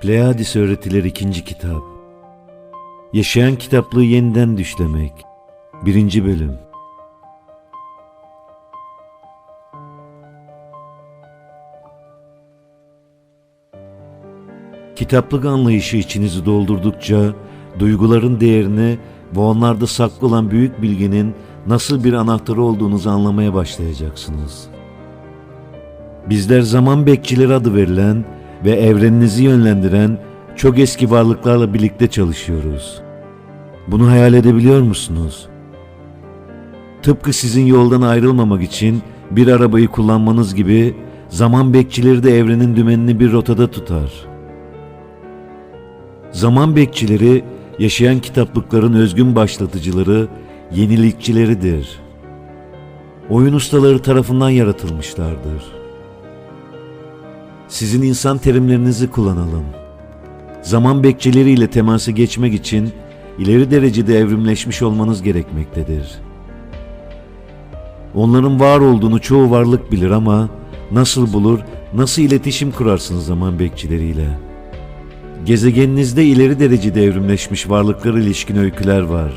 Pleiadis Öğretileri 2. Kitap Yaşayan kitaplığı yeniden düşlemek 1. Bölüm Kitaplık anlayışı içinizi doldurdukça duyguların değerini ve onlarda saklı olan büyük bilginin nasıl bir anahtarı olduğunuzu anlamaya başlayacaksınız. Bizler zaman bekçileri adı verilen ve evreninizi yönlendiren çok eski varlıklarla birlikte çalışıyoruz. Bunu hayal edebiliyor musunuz? Tıpkı sizin yoldan ayrılmamak için bir arabayı kullanmanız gibi zaman bekçileri de evrenin dümenini bir rotada tutar. Zaman bekçileri yaşayan kitaplıkların özgün başlatıcıları, yenilikçileridir. Oyun ustaları tarafından yaratılmışlardır. Sizin insan terimlerinizi kullanalım. Zaman bekçileriyle temasa geçmek için ileri derecede evrimleşmiş olmanız gerekmektedir. Onların var olduğunu çoğu varlık bilir ama nasıl bulur, nasıl iletişim kurarsınız zaman bekçileriyle? Gezegeninizde ileri derecede evrimleşmiş varlıklara ilişkin öyküler var.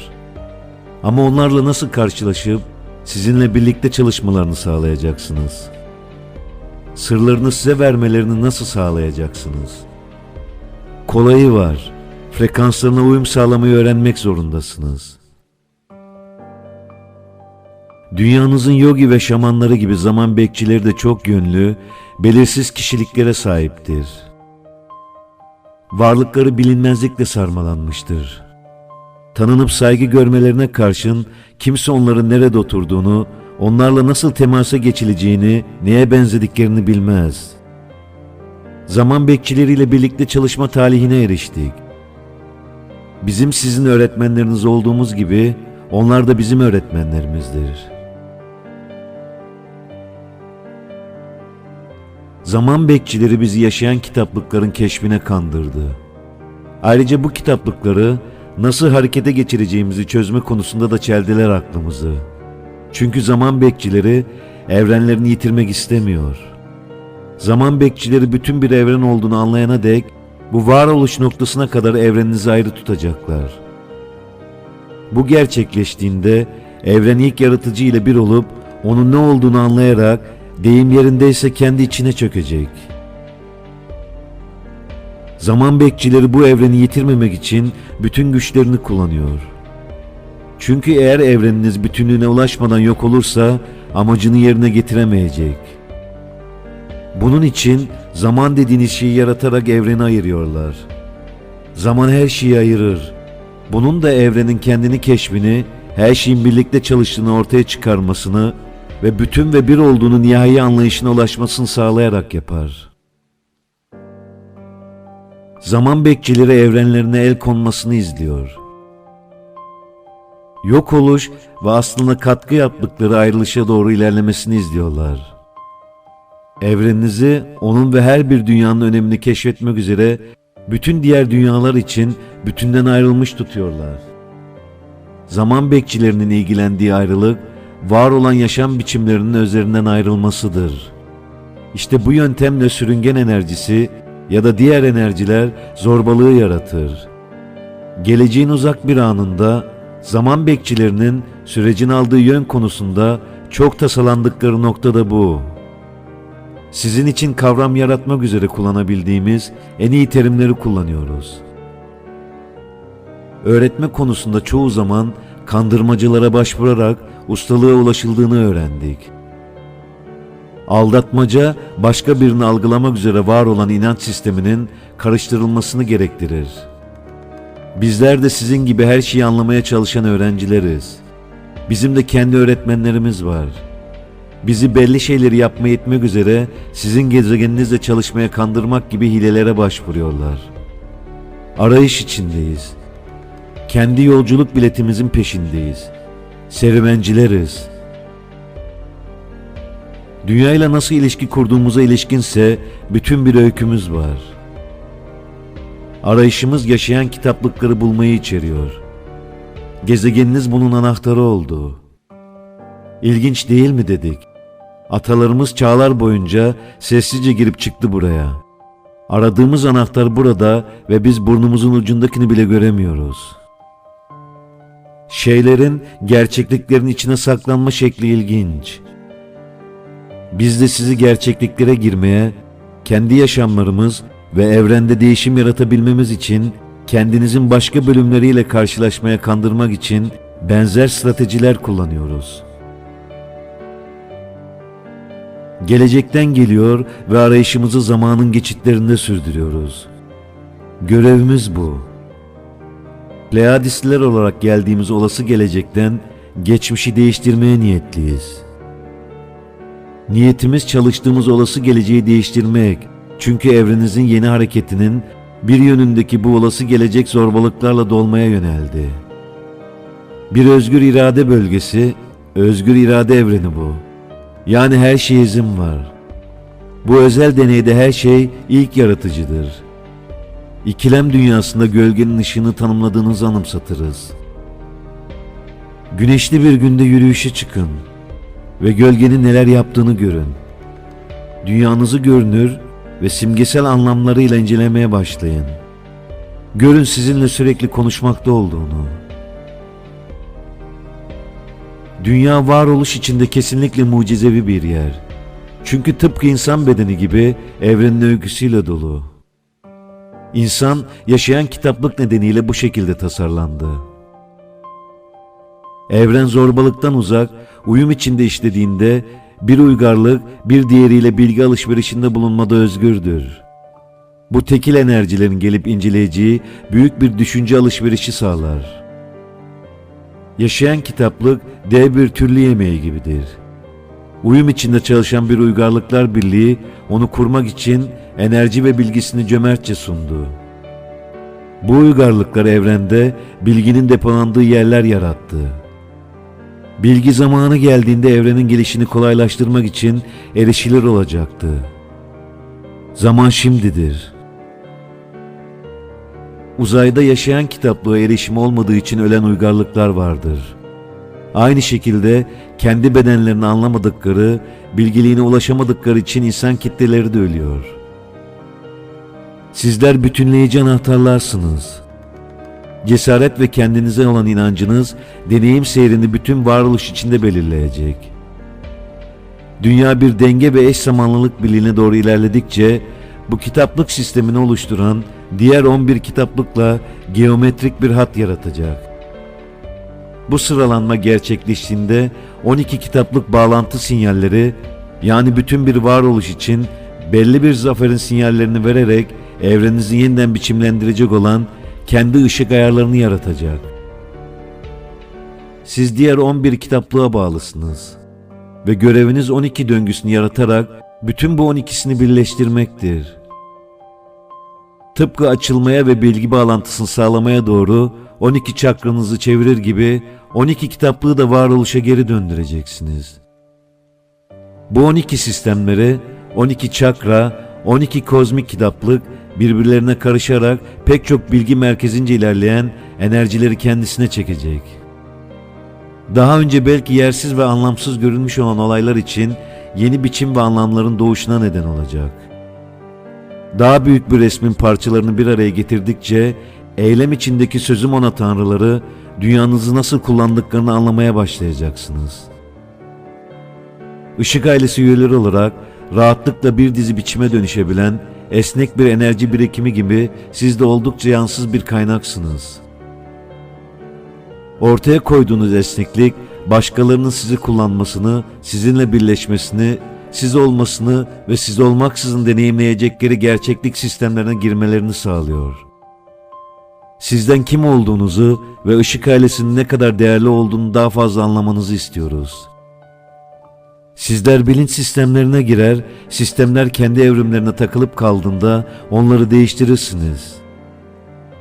Ama onlarla nasıl karşılaşıp sizinle birlikte çalışmalarını sağlayacaksınız? Sırlarını size vermelerini nasıl sağlayacaksınız? Kolayı var. Frekanslarına uyum sağlamayı öğrenmek zorundasınız. Dünyanızın yogi ve şamanları gibi zaman bekçileri de çok yönlü, belirsiz kişiliklere sahiptir. Varlıkları bilinmezlikle sarmalanmıştır. Tanınıp saygı görmelerine karşın kimse onların nerede oturduğunu, onlarla nasıl temasa geçileceğini, neye benzediklerini bilmez. Zaman bekçileriyle birlikte çalışma talihine eriştik. Bizim sizin öğretmenleriniz olduğumuz gibi onlar da bizim öğretmenlerimizdir. Zaman bekçileri bizi yaşayan kitaplıkların keşfine kandırdı. Ayrıca bu kitaplıkları nasıl harekete geçireceğimizi çözme konusunda da çeldiler aklımızı. Çünkü zaman bekçileri evrenlerini yitirmek istemiyor. Zaman bekçileri bütün bir evren olduğunu anlayana dek bu varoluş noktasına kadar evreninizi ayrı tutacaklar. Bu gerçekleştiğinde evren ilk yaratıcı ile bir olup onun ne olduğunu anlayarak deyim yerindeyse kendi içine çökecek. Zaman bekçileri bu evreni yitirmemek için bütün güçlerini kullanıyor. Çünkü eğer evreniniz bütünlüğüne ulaşmadan yok olursa amacını yerine getiremeyecek. Bunun için zaman dediğiniz şeyi yaratarak evreni ayırıyorlar. Zaman her şeyi ayırır. Bunun da evrenin kendini keşfini, her şeyin birlikte çalıştığını ortaya çıkarmasını ve bütün ve bir olduğunu nihai anlayışına ulaşmasını sağlayarak yapar. Zaman bekçileri evrenlerine el konmasını izliyor. Yok oluş ve aslında katkı yaptıkları ayrılışa doğru ilerlemesini izliyorlar. Evreninizi onun ve her bir dünyanın önemini keşfetmek üzere bütün diğer dünyalar için bütünden ayrılmış tutuyorlar. Zaman bekçilerinin ilgilendiği ayrılık, var olan yaşam biçimlerinin özlerinden ayrılmasıdır. İşte bu yöntemle sürüngen enerjisi ya da diğer enerjiler zorbalığı yaratır. Geleceğin uzak bir anında zaman bekçilerinin sürecin aldığı yön konusunda çok tasalandıkları nokta da bu. Sizin için kavram yaratmak üzere kullanabildiğimiz en iyi terimleri kullanıyoruz. Öğretme konusunda çoğu zaman kandırmacılara başvurarak ustalığa ulaşıldığını öğrendik. Aldatmaca başka birini algılamak üzere var olan inanç sisteminin karıştırılmasını gerektirir. Bizler de sizin gibi her şeyi anlamaya çalışan öğrencileriz. Bizim de kendi öğretmenlerimiz var. Bizi belli şeyleri yapmaya etmek üzere sizin gezegeninizle çalışmaya kandırmak gibi hilelere başvuruyorlar. Arayış içindeyiz. Kendi yolculuk biletimizin peşindeyiz. Serüvencileriz. Dünyayla nasıl ilişki kurduğumuza ilişkinse bütün bir öykümüz var. Arayışımız yaşayan kitaplıkları bulmayı içeriyor. Gezegeniniz bunun anahtarı oldu. İlginç değil mi dedik. Atalarımız çağlar boyunca sessizce girip çıktı buraya. Aradığımız anahtar burada ve biz burnumuzun ucundakini bile göremiyoruz. Şeylerin, gerçekliklerin içine saklanma şekli ilginç. Biz de sizi gerçekliklere girmeye, kendi yaşamlarımız ve evrende değişim yaratabilmemiz için kendinizin başka bölümleriyle karşılaşmaya kandırmak için benzer stratejiler kullanıyoruz. Gelecekten geliyor ve arayışımızı zamanın geçitlerinde sürdürüyoruz. Görevimiz bu. Pleiadisliler olarak geldiğimiz olası gelecekten geçmişi değiştirmeye niyetliyiz. Niyetimiz çalıştığımız olası geleceği değiştirmek. Çünkü evrenizin yeni hareketinin bir yönündeki bu olası gelecek zorbalıklarla dolmaya yöneldi. Bir özgür irade bölgesi, özgür irade evreni bu. Yani her şeye izin var. Bu özel deneyde her şey ilk yaratıcıdır. İkilem dünyasında gölgenin ışığını tanımladığınızı anımsatırız. Güneşli bir günde yürüyüşe çıkın ve gölgenin neler yaptığını görün. Dünyanızı görünür ve simgesel anlamlarıyla incelemeye başlayın. Görün sizinle sürekli konuşmakta olduğunu. Dünya varoluş içinde kesinlikle mucizevi bir yer. Çünkü tıpkı insan bedeni gibi evrenin öyküsüyle dolu. İnsan yaşayan kitaplık nedeniyle bu şekilde tasarlandı. Evren zorbalıktan uzak, uyum içinde işlediğinde bir uygarlık bir diğeriyle bilgi alışverişinde bulunmada özgürdür. Bu tekil enerjilerin gelip inceleyeceği büyük bir düşünce alışverişi sağlar. Yaşayan kitaplık dev bir türlü yemeği gibidir. Uyum içinde çalışan bir uygarlıklar birliği onu kurmak için enerji ve bilgisini cömertçe sundu. Bu uygarlıklar evrende bilginin depolandığı yerler yarattı. Bilgi zamanı geldiğinde evrenin gelişini kolaylaştırmak için erişilir olacaktı. Zaman şimdidir. Uzayda yaşayan kitaplığa erişim olmadığı için ölen uygarlıklar vardır. Aynı şekilde kendi bedenlerini anlamadıkları, bilgiliğine ulaşamadıkları için insan kitleleri de ölüyor. Sizler bütünleyici anahtarlarsınız. Cesaret ve kendinize olan inancınız deneyim seyrini bütün varoluş içinde belirleyecek. Dünya bir denge ve eş zamanlılık birliğine doğru ilerledikçe bu kitaplık sistemini oluşturan diğer 11 kitaplıkla geometrik bir hat yaratacak. Bu sıralanma gerçekleştiğinde 12 kitaplık bağlantı sinyalleri yani bütün bir varoluş için belli bir zaferin sinyallerini vererek evrenizi yeniden biçimlendirecek olan kendi ışık ayarlarını yaratacak. Siz diğer 11 kitaplığa bağlısınız ve göreviniz 12 döngüsünü yaratarak bütün bu 12'sini birleştirmektir. Tıpkı açılmaya ve bilgi bağlantısını sağlamaya doğru 12 çakranızı çevirir gibi 12 kitaplığı da varoluşa geri döndüreceksiniz. Bu 12 sistemleri 12 çakra, 12 kozmik kitaplık birbirlerine karışarak pek çok bilgi merkezince ilerleyen enerjileri kendisine çekecek. Daha önce belki yersiz ve anlamsız görünmüş olan olaylar için yeni biçim ve anlamların doğuşuna neden olacak. Daha büyük bir resmin parçalarını bir araya getirdikçe eylem içindeki sözüm ona tanrıları dünyanızı nasıl kullandıklarını anlamaya başlayacaksınız. Işık ailesi üyeleri olarak rahatlıkla bir dizi biçime dönüşebilen esnek bir enerji birikimi gibi siz de oldukça yansız bir kaynaksınız. Ortaya koyduğunuz esneklik başkalarının sizi kullanmasını, sizinle birleşmesini, siz olmasını ve siz olmaksızın deneyimleyecekleri gerçeklik sistemlerine girmelerini sağlıyor. Sizden kim olduğunuzu ve ışık ailesinin ne kadar değerli olduğunu daha fazla anlamanızı istiyoruz. Sizler bilinç sistemlerine girer, sistemler kendi evrimlerine takılıp kaldığında onları değiştirirsiniz.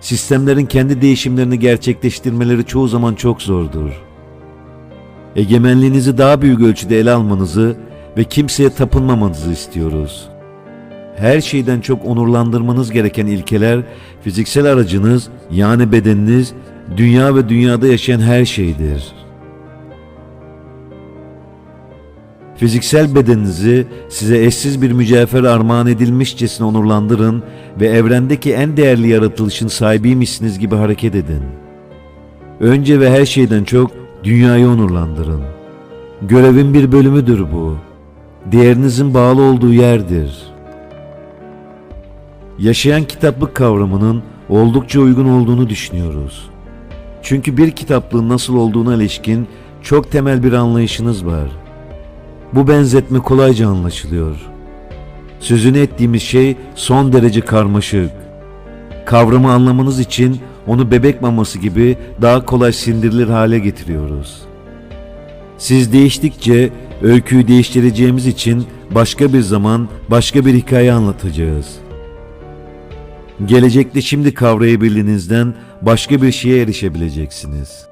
Sistemlerin kendi değişimlerini gerçekleştirmeleri çoğu zaman çok zordur. Egemenliğinizi daha büyük ölçüde ele almanızı ve kimseye tapınmamanızı istiyoruz. Her şeyden çok onurlandırmanız gereken ilkeler fiziksel aracınız yani bedeniniz, dünya ve dünyada yaşayan her şeydir. Fiziksel bedeninizi size eşsiz bir mücevher armağan edilmişçesine onurlandırın ve evrendeki en değerli yaratılışın sahibiymişsiniz gibi hareket edin. Önce ve her şeyden çok dünyayı onurlandırın. Görevin bir bölümüdür bu. Değerinizin bağlı olduğu yerdir. Yaşayan kitaplık kavramının oldukça uygun olduğunu düşünüyoruz. Çünkü bir kitaplığın nasıl olduğuna ilişkin çok temel bir anlayışınız var. Bu benzetme kolayca anlaşılıyor. Sözünü ettiğimiz şey son derece karmaşık. Kavramı anlamanız için onu bebek maması gibi daha kolay sindirilir hale getiriyoruz. Siz değiştikçe öyküyü değiştireceğimiz için başka bir zaman başka bir hikaye anlatacağız. Gelecekte şimdi kavrayabildiğinizden başka bir şeye erişebileceksiniz.